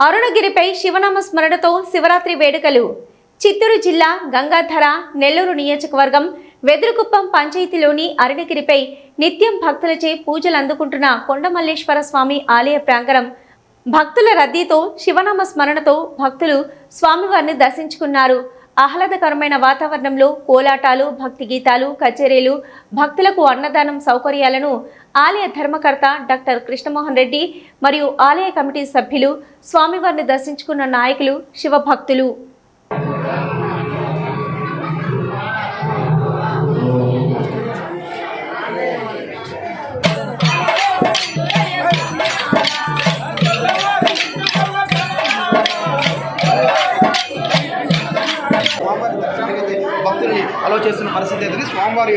అరుణగిరిపై శివనామ స్మరణతో శివరాత్రి వేడుకలు. చిత్తూరు జిల్లా గంగాధర నెల్లూరు నియోజకవర్గం వెదురుకుప్పం పంచాయతీలోని అరుణగిరిపై నిత్యం భక్తులచే పూజలు అందుకుంటున్న కొండమల్లేశ్వర స్వామి ఆలయ ప్రాంగణం. భక్తుల రద్దీతో శివనామ స్మరణతో భక్తులు స్వామివారిని దర్శించుకున్నారు. ఆహ్లాదకరమైన వాతావరణంలో కోలాటాలు భక్తి గీతాలు కచేరీలు భక్తులకు అన్నదానం సౌకర్యాలను ఆలయ ధర్మకర్త డాక్టర్ కృష్ణమోహన్ రెడ్డి మరియు ఆలయ కమిటీ సభ్యులు స్వామివారిని దర్శించుకున్న నాయకులు శివభక్తులు. స్వామివారి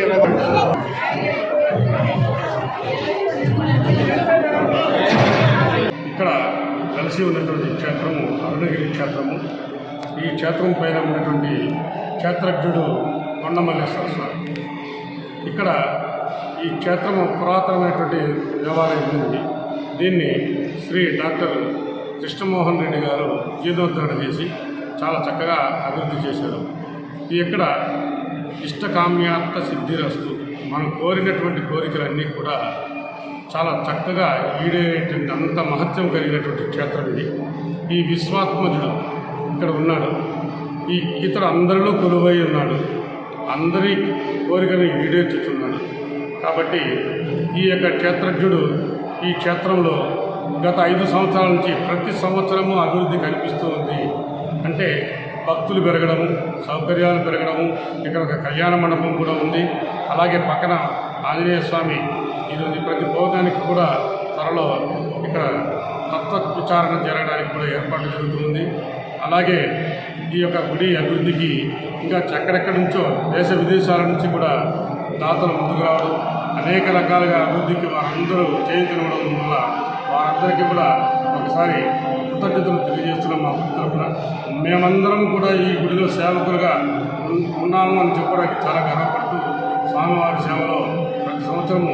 ఇక్కడ కలిసి ఉన్నటువంటి క్షేత్రము అరుణగిరి క్షేత్రము. ఈ క్షేత్రం పైన ఉన్నటువంటి క్షేత్రజ్ఞుడు కొండమల్లేశ్వర స్వామి. ఇక్కడ ఈ క్షేత్రము పురాతనమైనటువంటి దేవాలయం ఉంది. దీన్ని శ్రీ డాక్టర్ కృష్ణమోహన్ రెడ్డి గారు జీర్ణోద్ధరణ చేసి చాలా చక్కగా అభివృద్ధి చేశారు. ఇక్కడ ఇష్టకామ్యార్థ సిద్ధిరస్తు. మనం కోరినటువంటి కోరికలన్నీ కూడా చాలా చక్కగా ఈడేటువంటి అంత మహత్యం కలిగినటువంటి క్షేత్రం ఇది. ఈ విశ్వాత్మజుడు ఇక్కడ ఉన్నాడు. ఈ ఇతడు అందరిలో కొలువై ఉన్నాడు. అందరి కోరికను ఈడేర్చుతున్నాడు కాబట్టి ఈ యొక్క క్షేత్రజ్ఞుడు ఈ క్షేత్రంలో గత ఐదు సంవత్సరాల నుంచి ప్రతి సంవత్సరము అభివృద్ధి కనిపిస్తూ ఉంది. అంటే భక్తులు పెరగడము సౌకర్యాలు పెరగడము ఇక్కడ ఒక కళ్యాణ మండపం కూడా ఉంది. అలాగే పక్కన ఆంజనేయ స్వామి ఇది ప్రతి భోగానికి కూడా త్వరలో ఇక్కడ తత్వ విచారణ జరగడానికి కూడా ఏర్పాటు జరుగుతుంది. అలాగే ఈ యొక్క గుడి అభివృద్ధికి ఇంకా ఎక్కడెక్కడి నుంచో దేశ విదేశాల నుంచి కూడా దాతలు ముందుకు రావడం అనేక రకాలుగా అభివృద్ధికి వారందరూ చేయించడం వల్ల వారందరికీ కూడా ఒకసారి కృతజ్ఞతలు తెలియజేస్తున్నాం మా గుడి తరఫున. మేమందరం కూడా ఈ గుడిలో సేవకులుగా ఉన్నాము అని చెప్పడానికి చాలా గర్వపడుతూ స్వామివారి సేవలో ప్రతి సంవత్సరము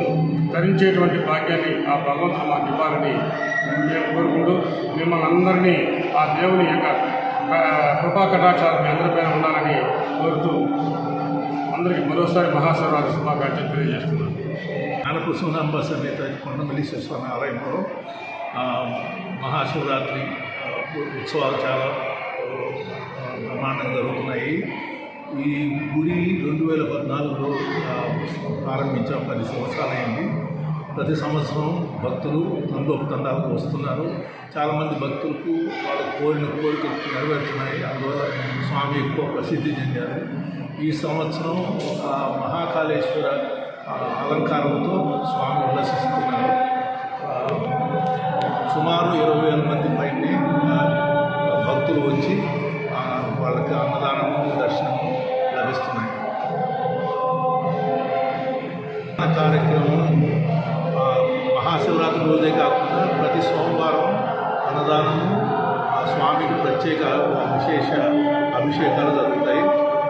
ధరించేటువంటి భాగ్యాన్ని ఆ భగవంతుడు మాకు ఇవ్వాలని మేము కోరుకుంటూ మిమ్మల్ని అందరినీ ఆ దేవుని యొక్క కృపా కటాక్షాలు మీ అందరిపైన ఉండాలని కోరుతూ అందరికీ మరోసారి మహాశివరాత్రి శుభాకాంక్షలు తెలియజేస్తున్నాను. నానకృష్ణాంబ సమేత కొండమల్లీశ్వర స్వామి ఆలయంలో మహాశివరాత్రి ఉత్సవాలు చాలా బ్రహ్మాండంగా జరుగుతున్నాయి. ఈ గుడి రెండు వేల పద్నాలుగులో ప్రారంభించాం పది సంవత్సరాలైంది. ప్రతి సంవత్సరం భక్తులు తండోపతండాలకు వస్తున్నారు. చాలామంది భక్తులకు వాళ్ళు కోరిన కోరికలు నెరవేరుతున్నాయి. అందువల్ల స్వామి ఎక్కువ ప్రసిద్ధి చెందారు. ఈ సంవత్సరం ఆ, మహాకాళేశ్వర అలంకారంతో స్వామి ఉల్లసిస్తున్నారు సుమారు ఇరవై వేల మంది పైనే భక్తులు వచ్చి వాళ్ళకి అన్నదానము దర్శనము లభిస్తున్నాయి. ఆ కార్యక్రమం మహాశివరాత్రి రోజే కాకుండా ప్రతి సోమవారం అన్నదానము ఆ స్వామికి ప్రత్యేక విశేష అభిషేకాలు జరుగుతాయి.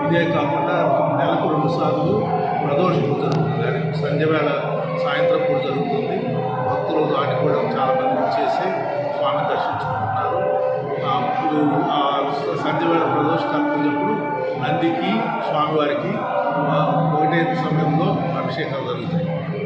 ఇదే కాకుండా నెలకు రెండు సార్లు ప్రదోష పూజ జరుగుతుంది. సంధ్యవేళ సాయంత్రం పూజ జరుగుతుంది. భక్తులు దాన్ని కూడా చాలామంది వచ్చేసి పూర్తయిన సమయంలో అభిషేకాలు జరుగుతాయి.